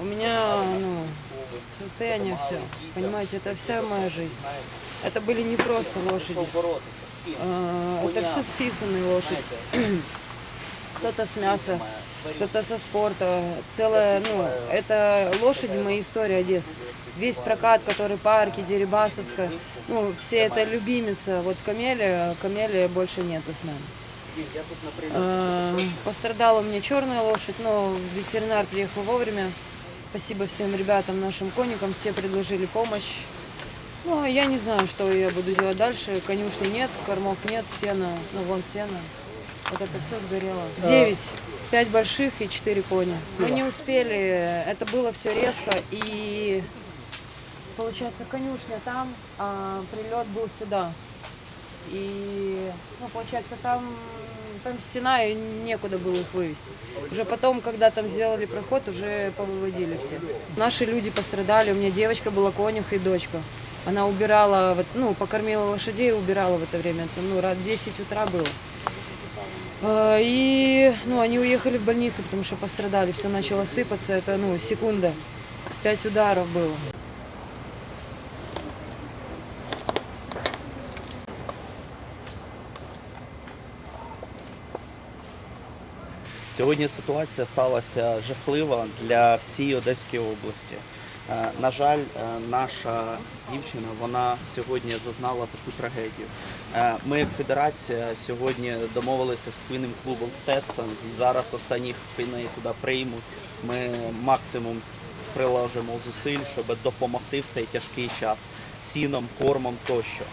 У меня ну, состояние все. Понимаете, это вся моя жизнь. Это были не просто лошади. А, Это все списанные лошади. Кто-то с мяса, кто-то со спорта. Целая, ну, это лошади моей истории Одессы. Весь прокат, который парки, Дерибасовская, ну, все это любимица. Вот Камели, Камели больше нету с нами. А, Пострадала у меня черная лошадь, но ветеринар приехал вовремя. Спасибо всем ребятам, нашим конникам, все предложили помощь. Ну, а я не знаю, что я буду делать дальше. Конюшни нет, кормов нет, сена, ну вон сено. Вот это все сгорело. Девять. Пять больших и четыре коня. Мы не успели, это было все резко и получается конюшня там, а прилет был сюда. И, ну, получается, там, там стена, и некуда было их вывести. Уже потом, когда там сделали проход, уже повыводили все. Наши люди пострадали. У меня девочка была конюх и дочка. Она убирала, вот, ну, покормила лошадей и убирала в это время. Это, ну, раз 10 утра было. А, И, ну, они уехали в больницу, потому что пострадали. Все начало сыпаться. Это, ну, секунда. Пять ударов было. Сьогодні ситуація сталася жахлива для всієї Одеської області. Е, На жаль, е, наша дівчина вона сьогодні зазнала таку трагедію. Е, Ми, як федерація, сьогодні домовилися з квінним клубом Стетсон. Зараз останні квіни туди приймуть. Ми максимум приложимо зусиль, щоб допомогти в цей тяжкий час сіном, кормом тощо.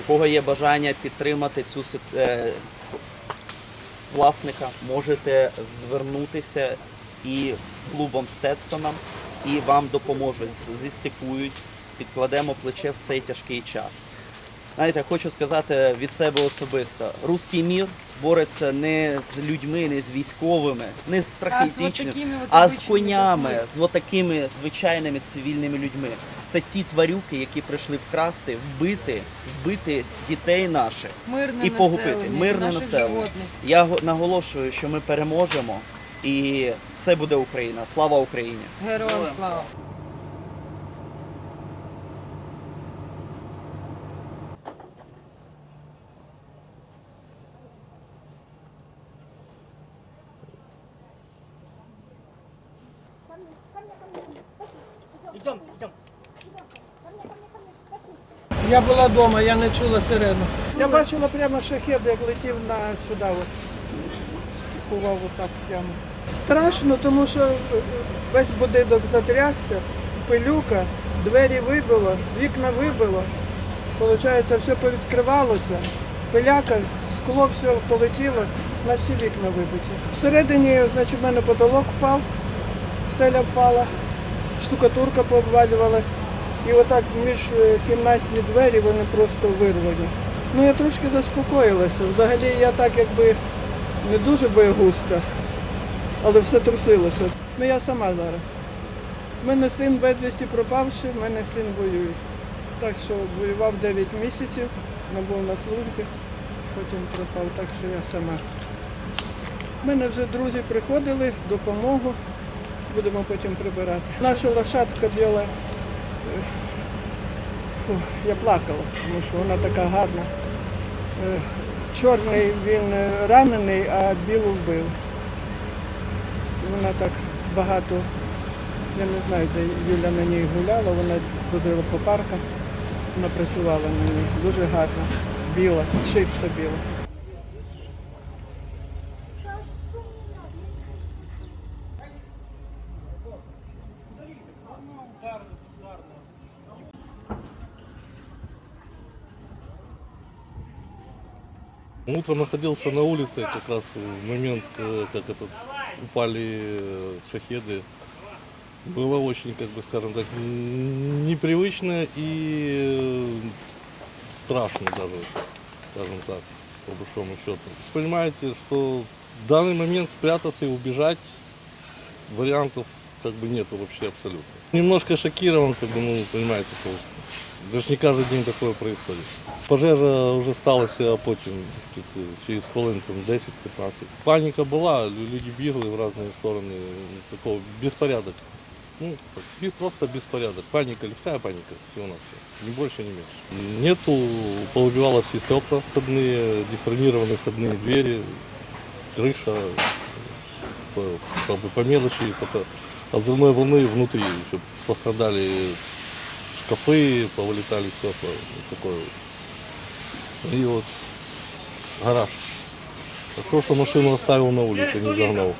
У кого є бажання підтримати цю сит- е, власника можете звернутися і з клубом Стетсоном, і вам допоможуть, зістикують, підкладемо плече в цей тяжкий час. Знаєте, хочу сказати від себе особисто: руський мір бореться не з людьми, не з військовими, не з страхітичними, а з конями, з отакими звичайними цивільними людьми. Це ті тварюки, які прийшли вкрасти, вбити, вбити дітей наших Мирне і погубити населення, мирне населення. Я наголошую, що ми переможемо і все буде Україна. Слава Україні! Героям слава. Я була вдома, я не чула сирену. Я бачила прямо шахет, як летів на сюди. От. Стикував отак прямо. Страшно, тому що е, весь будинок затрясся, пилюка, двері вибило, вікна вибило. Получається, все повідкривалося, пиляка, скло все полетіло, на всі вікна вибиті. Всередині, значить, в мене потолок впав, стеля впала, штукатурка пообвалювалась. І отак між е, кімнатні двері вони просто вирвані. Ну я трошки заспокоїлася. Взагалі я так якби не дуже боягузка, але все трусилося. Ну я сама зараз. У мене син безвісті пропавший, в мене син воює. Так що воював 9 місяців, не був на службі, потім пропав, так що я сама. У мене вже друзі приходили, допомогу, будемо потім прибирати. Наша лошадка біла Фу, я плакала, тому що вона така гарна. Е, Чорний він е, ранений, а білу вбив. Вона так багато, я не знаю, де Юля на ній гуляла, вона ходила по парках, вона працювала на ній. Дуже гарна, біла, чисто біла. Утром находился на улице, как раз в момент, э, как это, упали э, шахеды. Было очень, как бы, скажем так, непривычно и э, страшно даже, скажем так, по большому счету. Понимаете, что в данный момент спрятаться и убежать вариантов как бы нету вообще абсолютно. Немножко шокирован, как бы, ну, понимаете, что даже не каждый день такое происходит. Пожежа вже сталася потім, тут, е, через хвилин там 10-15. Паніка була, лю- люди бігли в різні сторони, такого безпорядок. Ну, так, бе- просто беспорядок. Паника, людская паника, всего на все. Ни больше, ни меньше. Нету, поубивало все стекла входные, деформированные входные двери, крыша, по, как бы по мелочи, только от взрывной волны внутри еще пострадали шкафы, повылетали стекла, вот такое вот. И вот гараж. Хорошо, что машину оставил на улице, не загнал.